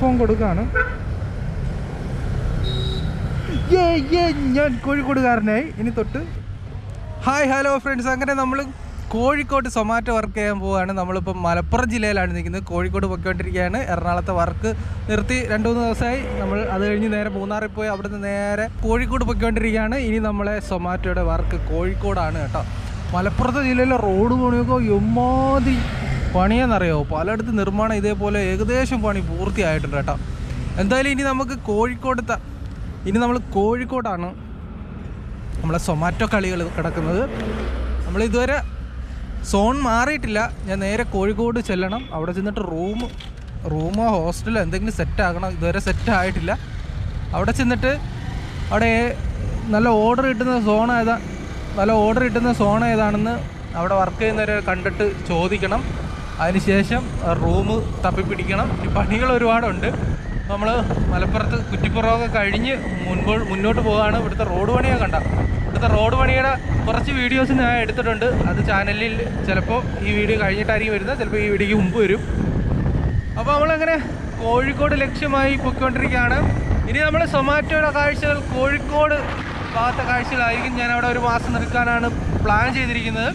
Platform കൊടുക്കാണ്. ഏ, ഏ, ഞാൻ കോഴിക്കോടുകാരനായി. ഇനി തൊട്ട്. ഹായ് ഹലോ ഫ്രണ്ട്സ് അങ്ങനെ നമ്മൾ കോഴിക്കോട്ട് സൊമാറ്റോ വർക്ക് ചെയ്യാൻ പോവുകയാണ്. നമ്മളിപ്പോൾ മലപ്പുറം ജില്ലയിലാണ് നിൽക്കുന്നത്. കോഴിക്കോട് പൊയ്ക്കൊണ്ടിരിക്കുകയാണ്. എറണാകുളത്തെ വർക്ക് നിർത്തി രണ്ട് മൂന്ന് ദിവസമായി. നമ്മൾ അത് കഴിഞ്ഞ് നേരെ മൂന്നാറിൽ പോയി അവിടുന്ന് നേരെ കോഴിക്കോട് പൊയ്ക്കൊണ്ടിരിക്കുകയാണ്. ഇനി നമ്മളെ സൊമാറ്റോയുടെ വർക്ക് കോഴിക്കോടാണ് കേട്ടോ. മലപ്പുറത്തെ ജില്ലയിലെ റോഡ് പണിയൊക്കെ എമ്മാതി പണിയെന്നറിയോ? പലയിടത്ത് നിർമ്മാണം ഇതേപോലെ ഏകദേശം പണി പൂർത്തിയായിട്ടുണ്ട് കേട്ടോ. എന്തായാലും ഇനി നമുക്ക് കോഴിക്കോട് ത- ഇനി നമ്മൾ കോഴിക്കോടാണ് നമ്മളെ സൊമാറ്റോ കളികൾ കിടക്കുന്നത്. നമ്മൾ ഇതുവരെ സോൺ മാറിയിട്ടില്ല. ഞാൻ നേരെ കോഴിക്കോട് ചെല്ലണം. അവിടെ ചെന്നിട്ട് റൂം റൂമോ ഹോസ്റ്റലോ എന്തെങ്കിലും സെറ്റ് ആകണം. ഇതുവരെ സെറ്റ് ആയിട്ടില്ല. അവിടെ ചെന്നിട്ട് അവിടെ നല്ല ഓർഡർ കിട്ടുന്ന സോൺ ഏതാ? നല്ല ഓർഡർ കിട്ടുന്ന സോൺ ഏതാണെന്ന് അവിടെ വർക്ക് ചെയ്യുന്നവരെ കണ്ടിട്ട് ചോദിക്കണം. അതിനുശേഷം റൂം തപ്പിപ്പിടിക്കണം. ഈ പണികൾ ഒരുപാടുണ്ട്. നമ്മൾ മലപ്പുറത്ത് കുറ്റിപ്പുറമൊക്കെ കഴിഞ്ഞ് മുൻപോ മുന്നോട്ട് പോവുകയാണ് ഇവിടുത്തെ റോഡ് പണിയൊക്കെ കണ്ട. ഇവിടുത്തെ റോഡ് പണിയുടെ കുറച്ച് വീഡിയോസ് ഞാൻ എടുത്തിട്ടുണ്ട്. അത് ചാനലിൽ ചിലപ്പോൾ ഈ വീഡിയോ കഴിഞ്ഞിട്ടായിരിക്കും വരുന്നത്. ചിലപ്പോൾ ഈ വീഡിയോക്ക് മുമ്പ് വരും. അപ്പോൾ നമ്മളങ്ങനെ കോഴിക്കോട് ലക്ഷ്യമായി പൊയ്ക്കൊണ്ടിരിക്കുകയാണ്. ഇനി നമ്മൾ സൊമാറ്റോയുടെ കാഴ്ചകൾ കോഴിക്കോട് ഭാഗത്തെ കാഴ്ചകളായിരിക്കും. ഞാൻ അവിടെ ഒരു മാസം നിൽക്കാനാണ് പ്ലാൻ ചെയ്തിരിക്കുന്നത്.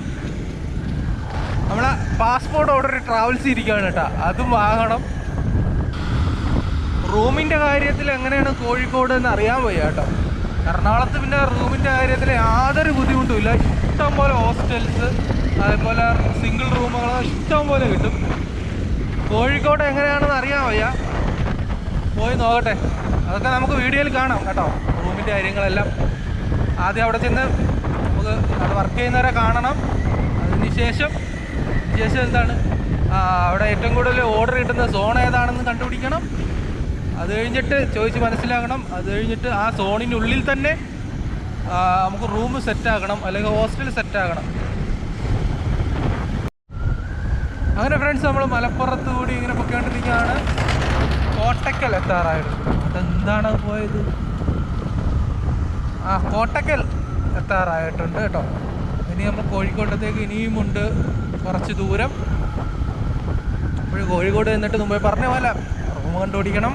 നമ്മളെ പാസ്പോർട്ട് ഓർഡർ ട്രാവൽസ് ഇരിക്കുകയാണ് കേട്ടോ. അതും വാങ്ങണം. റൂമിന്റെ കാര്യത്തിൽ എങ്ങനെയാണ് കോഴിക്കോട് എന്ന് അറിയാൻ വയ്യ കേട്ടോ. എറണാകുളത്ത് പിന്നെ റൂമിന്റെ കാര്യത്തിൽ യാതൊരു ബുദ്ധിമുട്ടുമില്ല ഇഷ്ടം പോലെ ഹോസ്റ്റൽസ് അതേപോലെ സിംഗിൾ റൂമുകൾ ഇഷ്ടം പോലെ കിട്ടും. കോഴിക്കോട് എങ്ങനെയാണെന്ന് അറിയാൻ വയ്യ. പോയി നോക്കട്ടെ. അതൊക്കെ നമുക്ക് വീഡിയോയിൽ കാണാം കേട്ടോ. റൂമിന്റെ കാര്യങ്ങളെല്ലാം. ആദ്യം അവിടെ ചെന്ന് നമുക്ക് അത് വർക്ക് ചെയ്യുന്നവരെ കാണണം. അതിന് ശേഷം ശേഷം എന്താണ്? അവിടെ ഏറ്റവും കൂടുതൽ ഓർഡർ കിട്ടുന്ന സോൺ ഏതാണെന്ന് കണ്ടുപിടിക്കണം. അത് കഴിഞ്ഞിട്ട് ചോദിച്ച് മനസ്സിലാക്കണം. അത് കഴിഞ്ഞിട്ട് ആ സോണിനുള്ളിൽ തന്നെ നമുക്ക് റൂം സെറ്റാക്കണം അല്ലെങ്കിൽ ഹോസ്റ്റൽ സെറ്റാക്കണം അങ്ങനെ ഫ്രണ്ട്സ് നമ്മൾ മലപ്പുറത്ത് കൂടി ഇങ്ങനെ പൊയ്ക്കൊണ്ടിരിക്കുകയാണ്. കോട്ടക്കൽ എത്താറായിരുന്നു അതെന്താണ് പോയത്? ആ കോട്ടക്കൽ എത്താറായിട്ടുണ്ട് കേട്ടോ. ഇനി നമ്മൾ കോഴിക്കോട്ടത്തേക്ക് ഇനിയുമുണ്ട്. കുറച്ച് ദൂരം. ഇപ്പോഴും കോഴിക്കോട് എന്നിട്ട് മുമ്പേ പറഞ്ഞ പോലെ റൂം കണ്ടുപിടിക്കണം.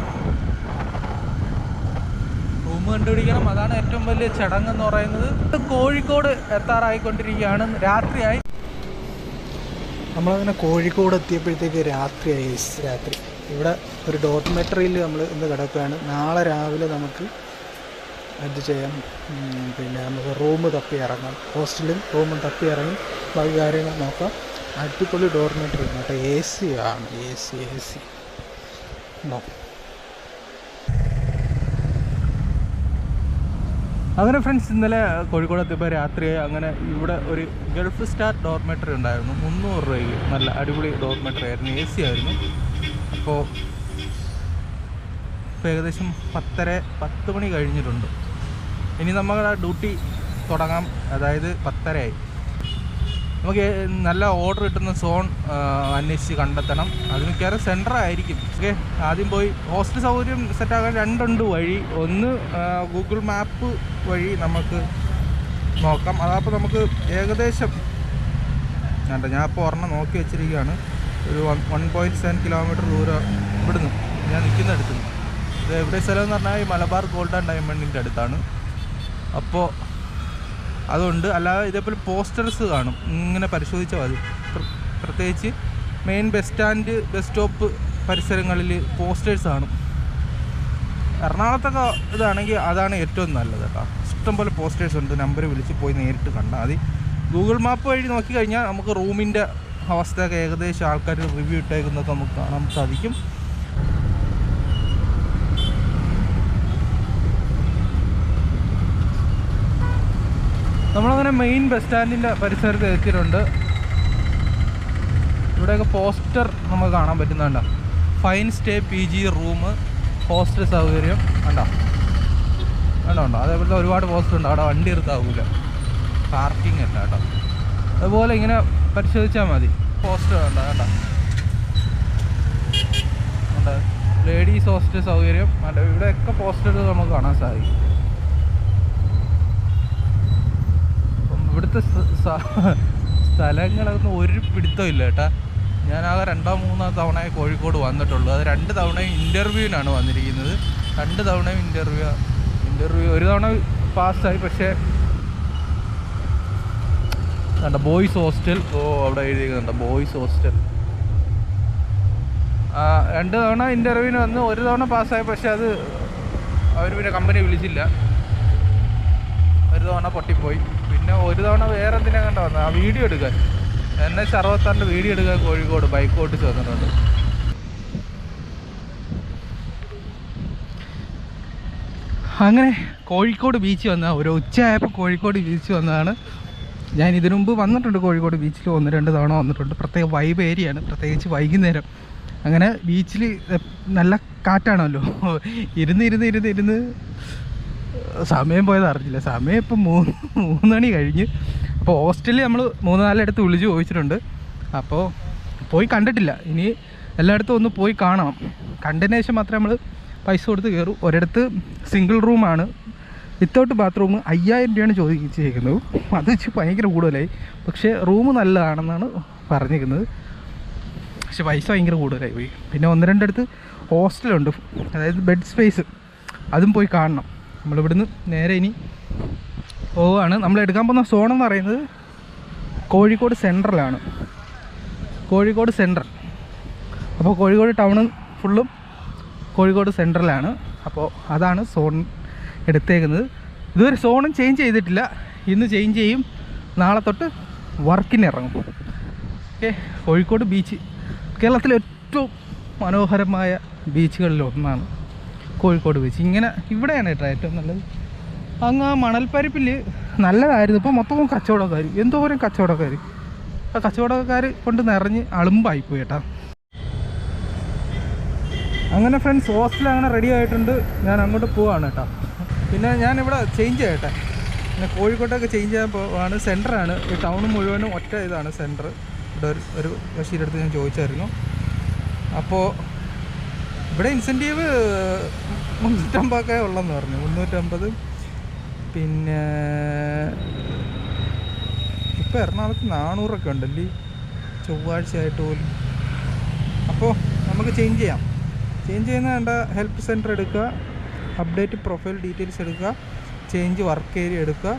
റൂം കണ്ടുപിടിക്കണം. അതാണ് ഏറ്റവും വലിയ ചടങ്ങ് എന്ന് പറയുന്നത്. കോഴിക്കോട് എത്താറായിക്കൊണ്ടിരിക്കുകയാണ്. രാത്രിയായി. നമ്മളങ്ങനെ കോഴിക്കോട് എത്തിയപ്പോഴത്തേക്ക് രാത്രിയായി. രാത്രി. ഇവിടെ ഒരു ഡോർമെട്രിയിൽ നമ്മൾ ഇന്ന് കിടക്കുകയാണ്. നാളെ രാവിലെ നമുക്ക് എന്ത് ചെയ്യാം? പിന്നെ നമുക്ക് റൂം തപ്പി ഇറങ്ങാം ഹോസ്റ്റലും റൂമും തപ്പി ഇറങ്ങി ബാക്കി കാര്യങ്ങൾ നോക്കാം. അടിപൊളി ഡോർമെട്രി കേട്ടോ. എ സി ആണ്. എ സി എ സി അങ്ങനെ ഫ്രണ്ട്സ് ഇന്നലെ കോഴിക്കോട് എത്തിയപ്പോൾ രാത്രി അങ്ങനെ ഇവിടെ ഒരു ഗൾഫ് സ്റ്റാർ ഡോർമെറ്ററി ഉണ്ടായിരുന്നു. മുന്നൂറ് രൂപയ്ക്ക്. നല്ല അടിപൊളി ഡോർമെറ്ററി ആയിരുന്നു. എ സി ആയിരുന്നു. അപ്പോൾ ഇപ്പോൾ ഏകദേശം പത്തര പത്ത് മണി കഴിഞ്ഞിട്ടുണ്ട്. ഇനി നമ്മുടെ ഡ്യൂട്ടി തുടങ്ങാം. അതായത് പത്തരയായി. നമുക്ക് നല്ല ഓർഡർ കിട്ടുന്ന സോൺ അന്വേഷിച്ച് കണ്ടെത്തണം. അത് മിക്കവാറും സെന്റർ ആയിരിക്കും. ഓക്കെ ആദ്യം പോയി ഹോസ്റ്റൽ സൗകര്യം സെറ്റാക്കാൻ രണ്ടുണ്ട് വഴി. ഒന്ന് ഗൂഗിൾ മാപ്പ് വഴി നമുക്ക് നോക്കാം. അതപ്പോൾ നമുക്ക് ഏകദേശം വേണ്ട ഞാൻ ഇപ്പോൾ ഒരെണ്ണം നോക്കി വെച്ചിരിക്കുകയാണ്. ഒരു one one point seven kilometre ദൂരം ഇവിടുന്ന് ഞാൻ നിൽക്കുന്ന അടുത്ത് ഇത് എവിടെ സ്ഥലം എന്ന് പറഞ്ഞാൽ ഈ മലബാർ ഗോൾഡ് ആൻഡ് ഡയമണ്ടിന്റെ അടുത്താണ്. അപ്പോൾ അതുകൊണ്ട് അല്ലാതെ ഇതേപോലെ പോസ്റ്റേഴ്സ് കാണും. ഇങ്ങനെ പരിശോധിച്ചാൽ മതി. പ്രത്യേകിച്ച് main bus stand bus stop പരിസരങ്ങളിൽ പോസ്റ്റേഴ്സ് കാണും. എറണാകുളത്തൊക്കെ ഇതാണെങ്കിൽ അതാണ് ഏറ്റവും നല്ലത് കേട്ടോ. ഇഷ്ടംപോലെ പോസ്റ്റേഴ്സ് ഉണ്ട്. നമ്പർ വിളിച്ച് പോയി നേരിട്ട് കണ്ടാൽ മതി. ഗൂഗിൾ മാപ്പ് വഴി നോക്കിക്കഴിഞ്ഞാൽ നമുക്ക് റൂമിന്റെ അവസ്ഥയൊക്കെ ഏകദേശം ആൾക്കാർ റിവ്യൂ ഇട്ടേക്കുന്നതൊക്കെ നമുക്ക് കാണാൻ സാധിക്കും. നമ്മളങ്ങനെ മെയിൻ ബസ് സ്റ്റാൻഡിന്റെ പരിസരത്ത് എത്തിയിട്ടുണ്ട്. ഇവിടെയൊക്കെ പോസ്റ്റർ നമുക്ക് കാണാൻ പറ്റുന്നുണ്ടോ fine stay P G room hostel സൗകര്യം കണ്ടോ? കണ്ടോ ഉണ്ടോ അതേപോലെ ഒരുപാട് പോസ്റ്റർ ഉണ്ട്. അവിടെ വണ്ടി എടുത്താവൂല. പാർക്കിംഗ് അല്ല കേട്ടോ. അതുപോലെ ഇങ്ങനെ പരിശോധിച്ചാൽ മതി. പോസ്റ്റർ കണ്ടോ കേട്ടോ ഉണ്ട് ലേഡീസ് ഹോസ്റ്റൽ സൗകര്യം. അല്ല ഇവിടെയൊക്കെ പോസ്റ്റർ നമുക്ക് കാണാൻ സാധിക്കും. ഇവിടുത്തെ സ്ഥലങ്ങളൊന്നും ഒരു പിടുത്തമില്ല കേട്ടാ. ഞാനാകെ രണ്ടോ മൂന്നോ തവണ കോഴിക്കോട് വന്നിട്ടുള്ളൂ. അത് രണ്ട് തവണയും ഇന്റർവ്യൂവിനാണ് വന്നിരിക്കുന്നത്. രണ്ട് തവണയും ഇന്റർവ്യൂ ഇന്റർവ്യൂ ഒരു തവണ പാസ്സായി പക്ഷേ കണ്ട ബോയ്സ് ഹോസ്റ്റൽ. ഓ അവിടെ എഴുതിയിരിക്കുന്നുണ്ട് ബോയ്സ് ഹോസ്റ്റൽ. രണ്ട് തവണ ഇന്റർവ്യൂവിന് വന്ന് ഒരു തവണ പാസ്സായി പക്ഷേ അത് അവർ പിന്നെ കമ്പനി വിളിച്ചില്ല. ഒരു തവണ പൊട്ടിപ്പോയി. പിന്നെ ഒരു തവണ വേറെ എന്തിനാ കണ്ട വന്നത് ആ വീഡിയോ എടുക്കാൻ. എൻ എച്ച് അറുപത്താറിന്റെ വീഡിയോ എടുക്കാൻ കോഴിക്കോട് ബൈക്ക് ഓട്ടിച്ച് വന്നിട്ടുണ്ട് അങ്ങനെ കോഴിക്കോട് ബീച്ച് വന്ന ഒരു ഉച്ചയായപ്പോൾ കോഴിക്കോട് ബീച്ച് വന്നതാണ്. ഞാൻ ഇതിനു മുമ്പ് വന്നിട്ടുണ്ട് കോഴിക്കോട് ബീച്ചിൽ ഒന്ന് രണ്ട് തവണ വന്നിട്ടുണ്ട്. പ്രത്യേക വൈബ് ഏരിയയാണ് പ്രത്യേകിച്ച് വൈകുന്നേരം. അങ്ങനെ ബീച്ചിൽ നല്ല കാറ്റാണല്ലോ. ഇരുന്ന് ഇരുന്ന് ഇരുന്ന് ഇരുന്ന് സമയം പോയത് അറിഞ്ഞില്ല. സമയം ഇപ്പം മൂന്ന് മൂന്ന് മണി കഴിഞ്ഞ്. അപ്പോൾ ഹോസ്റ്റലിൽ നമ്മൾ മൂന്ന് നാലിടത്ത് വിളിച്ച് ചോദിച്ചിട്ടുണ്ട്. അപ്പോൾ പോയി കണ്ടിട്ടില്ല. ഇനി എല്ലായിടത്തും ഒന്ന് പോയി കാണണം. കണ്ടതിന് ശേഷം മാത്രമേ നമ്മൾ പൈസ കൊടുത്ത് കയറും ഒരിടത്ത് സിംഗിൾ റൂമാണ് വിത്തൗട്ട് ബാത്റൂം അയ്യായിരം രൂപയാണ് ചോദിച്ചിരിക്കുന്നത്. അത് വെച്ച് ഭയങ്കര കൂടുതലായി. പക്ഷേ റൂം നല്ലതാണെന്നാണ് പറഞ്ഞിരിക്കുന്നത്. പക്ഷെ പൈസ ഭയങ്കര കൂടുതലായി പോയി. പിന്നെ ഒന്ന് രണ്ടിടത്ത് ഹോസ്റ്റലുണ്ട് അതായത് ബെഡ് സ്പേസ് അതും പോയി കാണണം. നമ്മളിവിടുന്ന് നേരെ ഇനി പോവുകയാണ്. നമ്മൾ എടുക്കാൻ പോകുന്ന സോൺ എന്ന് പറയുന്നത് കോഴിക്കോട് സെൻട്രലാണ് കോഴിക്കോട് സെൻട്രൽ അപ്പോൾ കോഴിക്കോട് ടൗൺ ഫുള്ളും കോഴിക്കോട് സെൻട്രലാണ് അപ്പോൾ അതാണ് സോൺ എടുത്തേക്കുന്നത്. ഇതുവരെ സോണും ചേഞ്ച് ചെയ്തിട്ടില്ല. ഇന്ന് ചേഞ്ച് ചെയ്യും. നാളെ തൊട്ട് വർക്കിന് ഇറങ്ങും ഓക്കെ കോഴിക്കോട് ബീച്ച് കേരളത്തിലെ ഏറ്റവും മനോഹരമായ ബീച്ചുകളിൽ ഒന്നാണ്. കോഴിക്കോട് ബീച്ച് ഇങ്ങനെ ഇവിടെയാണ് കേട്ടോ ഏറ്റവും നല്ലത്. അങ്ങ് ആ മണൽപ്പരപ്പിൽ നല്ലതായിരുന്നു. ഇപ്പോൾ മൊത്തവും കച്ചവടക്കാർ എന്തോരം കച്ചവടക്കാർ ആ കച്ചവടക്കാർ കൊണ്ട് നിറഞ്ഞ് അളുമ്പായി പോയി കേട്ടോ. അങ്ങനെ ഫ്രണ്ട്സ് ഹോസ്റ്റൽ അങ്ങനെ റെഡി ആയിട്ടുണ്ട്. ഞാൻ അങ്ങോട്ട് പോവാണ് കേട്ടോ. പിന്നെ ഞാനിവിടെ ചേഞ്ച് ചെയ്യട്ടെ പിന്നെ കോഴിക്കോട്ടൊക്കെ ചേഞ്ച് ചെയ്യാൻ പോവാണ്. സെന്ററാണ് ഈ ടൗൺ മുഴുവനും ഒറ്റ ഇതാണ് സെന്റർ ഇവിടെ ഒരു ഒരു ബഷീരുടെ അടുത്ത് ഞാൻ ചോദിച്ചായിരുന്നു. അപ്പോൾ ഇവിടെ ഇൻസെന്റീവ് മുന്നൂറ്റമ്പതൊക്കെ ഉള്ളെന്ന് പറഞ്ഞു. മുന്നൂറ്റമ്പത്. പിന്നെ ഇപ്പോൾ എറണാകുളത്ത് നാനൂറൊക്കെ ഉണ്ടല്ലേ ചൊവ്വാഴ്ച ആയിട്ട് പോലും. അപ്പോൾ നമുക്ക് ചേഞ്ച് ചെയ്യാം. ചേഞ്ച് ചെയ്യുന്ന വേണ്ട ഹെൽപ്പ് സെന്റർ എടുക്കുക. അപ്ഡേറ്റ് പ്രൊഫൈൽ ഡീറ്റെയിൽസ് എടുക്കുക. ചേഞ്ച് വർക്ക് ഏരിയ എടുക്കുക.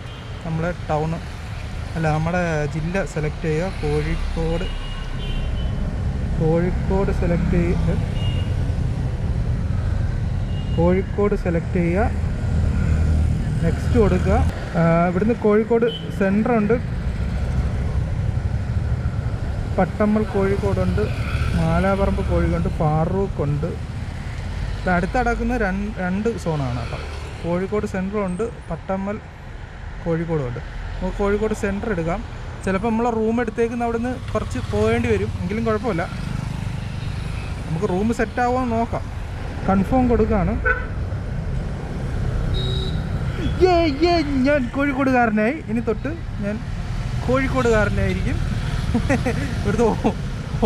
നമ്മളെ ടൗൺ അല്ല നമ്മുടെ ജില്ല സെലക്ട് ചെയ്യുക. കോഴിക്കോട് കോഴിക്കോട് സെലക്ട് ചെയ്ത് കോഴിക്കോട് സെലക്ട് ചെയ്യുക. നെക്സ്റ്റ് കൊടുക്കുക. ഇവിടുന്ന് കോഴിക്കോട് സെന്റർ ഉണ്ട്. പട്ടമ്മൽ കോഴിക്കോടുണ്ട്. മാലാപറമ്പ് കോഴിക്കോട് ഫാറൂഖ് ഉണ്ട് അടുത്ത് രണ്ട് രണ്ട് സോണാണ് അപ്പം കോഴിക്കോട് സെന്ററും ഉണ്ട്. പട്ടമ്മൽ കോഴിക്കോടും ഉണ്ട് നമുക്ക് കോഴിക്കോട് സെന്റർ എടുക്കാം. ചിലപ്പോൾ നമ്മളെ റൂം എടുത്തേക്കുന്ന അവിടുന്ന് കുറച്ച് പോകേണ്ടി വരും. എങ്കിലും കുഴപ്പമില്ല. നമുക്ക് റൂം സെറ്റ് ആവുമോ നോക്കാം. കൺഫേം ഏ ഞാൻ കോഴിക്കോടുകാരനായി. ഇനി തൊട്ട് ഞാൻ കോഴിക്കോടുകാരനായിരിക്കും. ഇവിടുത്തെ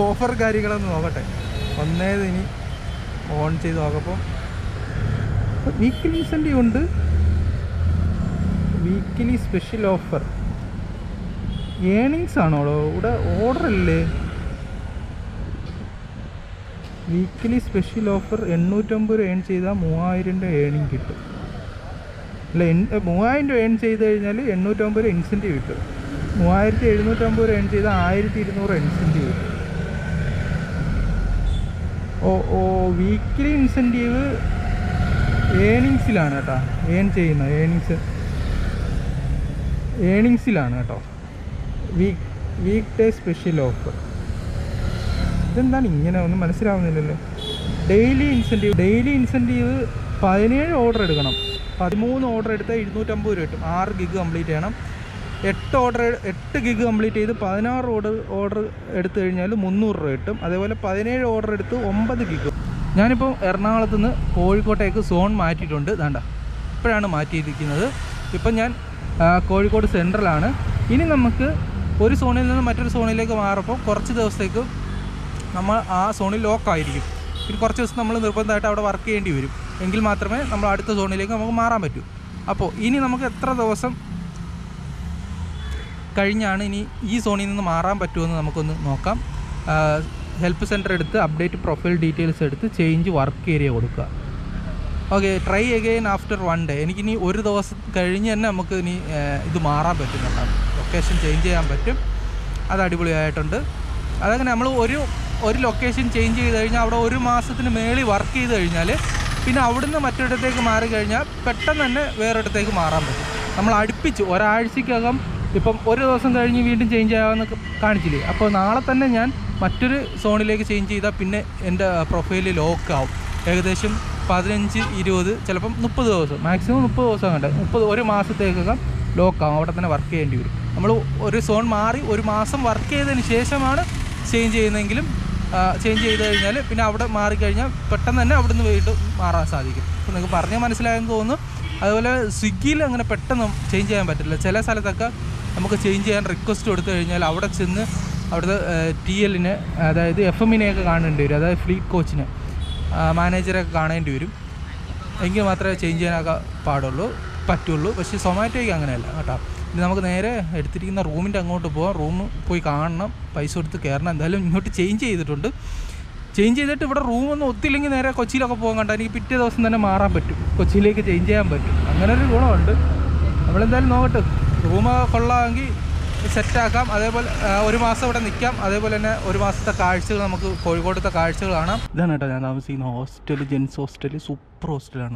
ഓഫർ കാര്യങ്ങളൊന്ന് നോക്കട്ടെ. ഒന്നേത് ഇനി ഓൺ ചെയ്ത് നോക്കപ്പോൾ വീക്കിലി ഇൻസെന്റീവ് ഉണ്ട്. വീക്കിലി സ്പെഷ്യൽ ഓഫർ ഏണിങ്സ് ആണോ? ഇവിടെ ഓർഡർ അല്ലേ? വീക്കിലി സ്പെഷ്യൽ ഓഫർ എണ്ണൂറ്റമ്പത് രൂപ ഏൺ ചെയ്താൽ മൂവായിരം രൂപ ഏണിങ് കിട്ടും. അല്ല മൂവായിരം രൂപ ഏൺ ചെയ്ത് കഴിഞ്ഞാൽ എണ്ണൂറ്റമ്പത് രൂപ ഇൻസെന്റീവ് കിട്ടും. മൂവായിരത്തി എഴുന്നൂറ്റമ്പത് രൂപ ഏൺ ചെയ്താൽ ആയിരത്തി ഇരുന്നൂറ് ഇൻസെന്റീവ് കിട്ടും. ഓ ഓ വീക്കിലി ഇൻസെന്റീവ് ഏണിങ്സിലാണ് കേട്ടോ. ഏൺ ചെയ്യുന്ന ഏണിങ്സ് ഏണിങ്സിലാണ് കേട്ടോ. Week weekday special offer ഇതെന്താണ് ഇങ്ങനെ? ഒന്നും മനസ്സിലാവുന്നില്ലല്ലോ. ഡെയിലി ഇൻസെന്റീവ് ഡെയിലി ഇൻസെന്റീവ് പതിനേഴ് ഓർഡർ എടുക്കണം. പതിമൂന്ന് ഓർഡർ എടുത്താൽ ഇരുന്നൂറ്റമ്പത് രൂപ കിട്ടും. ആറ് ഗിഗ് കംപ്ലീറ്റ് ചെയ്യണം. എട്ട് ഓർഡർ എട്ട് ഗിഗ് കംപ്ലീറ്റ് ചെയ്ത് പതിനാറ് ഓർഡർ ഓർഡർ എടുത്തു കഴിഞ്ഞാൽ മുന്നൂറ് രൂപ കിട്ടും. അതേപോലെ പതിനേഴ് ഓർഡർ എടുത്ത് ഒമ്പത് ഗിഗ് ഞാനിപ്പോൾ എറണാകുളത്ത് നിന്ന് കോഴിക്കോട്ടേക്ക് സോൺ മാറ്റിയിട്ടുണ്ട്. വേണ്ട ഇപ്പോഴാണ് മാറ്റിയിരിക്കുന്നത്. ഇപ്പം ഞാൻ കോഴിക്കോട് സെൻട്രലാണ് ഇനി നമുക്ക് ഒരു സോണിൽ നിന്ന് മറ്റൊരു സോണിലേക്ക് മാറുമ്പോൾ കുറച്ച് ദിവസത്തേക്ക് നമ്മൾ ആ സോണിൽ ലോക്കായിരിക്കും പിന്നെ കുറച്ച് ദിവസം നമ്മൾ നിർബന്ധമായിട്ട് അവിടെ വർക്ക് ചെയ്യേണ്ടി വരും. എങ്കിൽ മാത്രമേ നമ്മൾ അടുത്ത സോണിലേക്ക് നമുക്ക് മാറാൻ പറ്റൂ. അപ്പോൾ ഇനി നമുക്ക് എത്ര ദിവസം കഴിഞ്ഞാണ് ഇനി ഈ സോണിൽ നിന്ന് മാറാൻ പറ്റുമെന്ന് നമുക്കൊന്ന് നോക്കാം. ഹെൽപ്പ് സെന്റർ എടുത്ത് അപ്ഡേറ്റ് പ്രൊഫൈൽ ഡീറ്റെയിൽസ് എടുത്ത് ചേഞ്ച് വർക്ക് ഏരിയ കൊടുക്കുക. Okay try again after one day എനിക്കിനി ഒരു ദിവസം കഴിഞ്ഞ് തന്നെ നമുക്ക് ഇനി ഇത് മാറാൻ പറ്റും. ലൊക്കേഷൻ ചേഞ്ച് ചെയ്യാൻ പറ്റും. അത് അടിപൊളിയായിട്ടുണ്ട്. അതങ്ങനെ നമ്മൾ ഒരു ഒരു ലൊക്കേഷൻ ചേഞ്ച് ചെയ്ത് കഴിഞ്ഞാൽ അവിടെ ഒരു മാസത്തിന് മേളിൽ വർക്ക് ചെയ്ത് കഴിഞ്ഞാൽ പിന്നെ അവിടുന്ന് മറ്റൊരിടത്തേക്ക് മാറി കഴിഞ്ഞാൽ പെട്ടെന്ന് തന്നെ വേറൊരിടത്തേക്ക് മാറാൻ പറ്റും. നമ്മൾ അടുപ്പിച്ച് ഒരാഴ്ചക്കകം ഇപ്പം ഒരു ദിവസം കഴിഞ്ഞ് വീണ്ടും ചേഞ്ച് ചെയ്യാമെന്ന് കാണിച്ചില്ലേ? അപ്പോൾ നാളെ തന്നെ ഞാൻ മറ്റൊരു സോണിലേക്ക് ചേഞ്ച് ചെയ്താൽ പിന്നെ എന്റെ പ്രൊഫൈൽ ലോക്കാവും ഏകദേശം പതിനഞ്ച് ഇരുപത് ചിലപ്പം മുപ്പത് ദിവസം മാക്സിമം മുപ്പത് ദിവസം കണ്ട്. മുപ്പത് ഒരു മാസത്തേക്കൊക്കെ ലോക്കാവും അവിടെ തന്നെ വർക്ക് ചെയ്യേണ്ടി വരും. നമ്മൾ ഒരു സോൺ മാറി ഒരു മാസം വർക്ക് ചെയ്തതിന് ശേഷമാണ് ചേഞ്ച് ചെയ്യുന്നതെങ്കിലും ചേഞ്ച് ചെയ്ത് കഴിഞ്ഞാൽ പിന്നെ അവിടെ മാറിക്കഴിഞ്ഞാൽ പെട്ടെന്ന് തന്നെ അവിടുന്ന് വീണ്ടും മാറാൻ സാധിക്കും. അപ്പോൾ നിങ്ങൾക്ക് പറഞ്ഞാൽ മനസ്സിലായെന്ന് തോന്നുന്നു. അതുപോലെ സ്വിഗ്ഗിയിൽ അങ്ങനെ പെട്ടെന്ന് ചേഞ്ച് ചെയ്യാൻ പറ്റില്ല. ചില സ്ഥലത്തൊക്കെ നമുക്ക് ചേഞ്ച് ചെയ്യാൻ റിക്വസ്റ്റ് കൊടുത്തു കഴിഞ്ഞാൽ അവിടെ ചെന്ന് അവിടുത്തെ ടി എല്ലിനെ അതായത് എഫ് എമ്മിനെയൊക്കെ കാണേണ്ടി വരും. അതായത് ഫ്ലീറ്റ് കോച്ചിനെ മാനേജറൊക്കെ കാണേണ്ടി വരും. എങ്കിൽ മാത്രമേ ചേഞ്ച് ചെയ്യാനൊക്കെ പാടുള്ളൂ പറ്റുള്ളൂ. പക്ഷേ സൊമാറ്റോയ്ക്ക് അങ്ങനെയല്ല കേട്ടോ. ഇനി നമുക്ക് നേരെ എടുത്തിരിക്കുന്ന റൂമിന്റെ അങ്ങോട്ട് പോകാം റൂം പോയി കാണണം. പൈസ കൊടുത്ത് കയറണം. എന്തായാലും ഇങ്ങോട്ട് ചേഞ്ച് ചെയ്തിട്ടുണ്ട്. ചേഞ്ച് ചെയ്തിട്ട് ഇവിടെ റൂമൊന്നും ഒത്തില്ലെങ്കിൽ നേരെ കൊച്ചിയിലൊക്കെ പോകാൻ കണ്ട എനിക്ക് പിറ്റേ ദിവസം തന്നെ മാറാൻ പറ്റും. കൊച്ചിയിലേക്ക് ചേഞ്ച് ചെയ്യാൻ പറ്റും. അങ്ങനെ ഒരു ഗുണമുണ്ട്. നമ്മളെന്തായാലും നോക്കട്ടെ. റൂം കൊള്ളാമെങ്കിൽ സെറ്റാക്കാം അതേപോലെ ഒരു മാസം ഇവിടെ നിൽക്കാം. അതേപോലെ തന്നെ ഒരു മാസത്തെ കാഴ്ചകൾ നമുക്ക് കോഴിക്കോടത്തെ കാഴ്ചകൾ കാണാം. ഇതാണ് കേട്ടോ ഞാൻ താമസിക്കുന്ന ഹോസ്റ്റൽ ജെൻസ് ഹോസ്റ്റൽ സൂപ്പർ ഹോസ്റ്റലാണ്